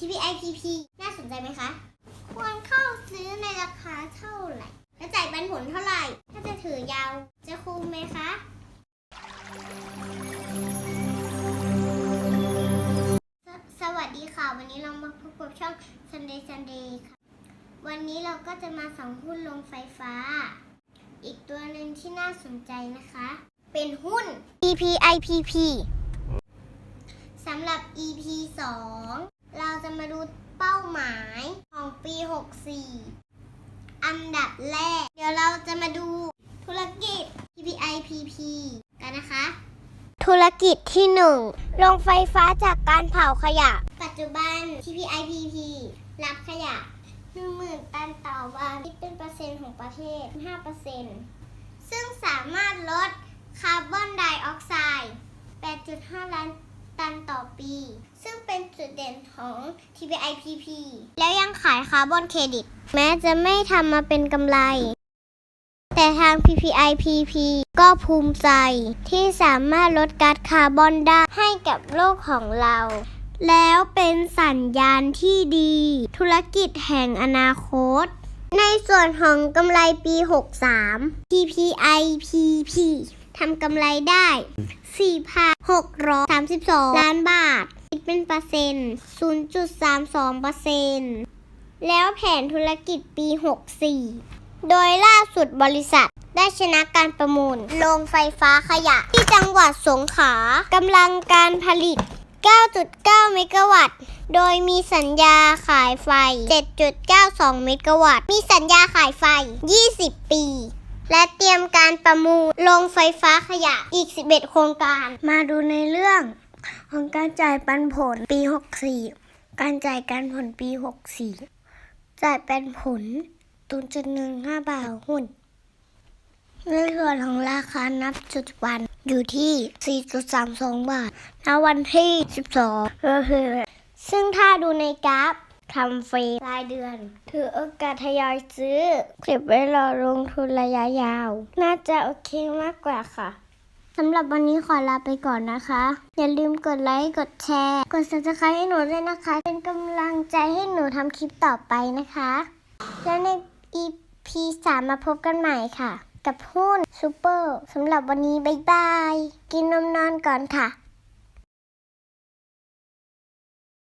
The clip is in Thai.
TPIPP น่าสนใจไหมคะ ควรเข้าซื้อในราคาเท่าไหร่ และจ่ายปันผลเท่าไหร่ ถ้าจะถือยาว จะคุ้มไหมคะสสวัสดีค่ะ วันนี้เรามาพบกับช่อง Sunday Sunday ค่ะ วันนี้เราก็จะมาส่องหุ้นลงไฟฟ้า อีกตัวหนึ่งที่น่าสนใจนะคะ เป็นหุ้น TPIPP สำหรับ EP 2 มาดูเป้าหมายของปี 64 อันดับแรก เดี๋ยวเราจะมาดูธุรกิจ TPIPP กันนะคะ ธุรกิจที่ 1 โรงไฟฟ้าจากการเผาขยะ ปัจจุบัน TPIPP รับขยะ 10,000 ตันต่อวันคิดเป็นเปอร์เซ็นต์ของประเทศ 5%ซึ่งสามารถลดคาร์บอนไดออกไซด์ 8.5 ล้าน ตันต่อปี ซึ่งเป็นจุดเด่นของ TPIPP แล้วยังขายคาร์บอนเครดิต แม้จะไม่ทำมาเป็นกำไร แต่ทาง PPIPP ก็ภูมิใจที่สามารถลดก๊าซคาร์บอนได้ให้กับโลกของเรา แล้วเป็นสัญญาณที่ดี ธุรกิจแห่งอนาคตในส่วนของกำไรปี 63 TPIPP ทำกำไรได้ 4,632 ล้านบาท คิดเป็นเปอร์เซ็นต์ 0.32เปอร์เซ็นต์แล้วแผนธุรกิจปี 64 โดยล่าสุดบริษัทได้ชนะการประมูลโรงไฟฟ้าขยะ ที่จังหวัดสงขลากำลังการผลิต 9.9 เมกะวัตต์ โดยมีสัญญาขายไฟ 7.92 เมกะวัตต์ มีสัญญาขายไฟ 20 ปี และเตรียมการประมูลโรงไฟฟ้าขยะอีก 11 โครงการ มาดูในเรื่องของการจ่ายปันผลปี 64 การจ่ายการผลปี 64 จ่ายปันผล0.15 บาทต่อหุ้น ในส่วนของราคานับจุดวันอยู่ที่ 4.32 บาทณวันที่ 12ก็คือซึ่งถ้าดูในกราฟ ทำฟรีรายเดือน ถือโอกาสทยอยซื้อ เก็บไว้รอลงทุนระยะยาว น่าจะโอเคมากกว่าค่ะสำหรับวันนี้ขอลาไปก่อนนะคะ อย่าลืมกดไลค์ กดแชร์ กด subscribe ให้หนูด้วยนะคะ เป็นกำลังใจให้หนูทำคลิปต่อไปนะคะ แล้วใน EP 3 มาพบกันใหม่ค่ะ กับหุ้นซูเปอร์สำหรับวันนี้ บ๊ายบาย กินนมนอนก่อนค่ะ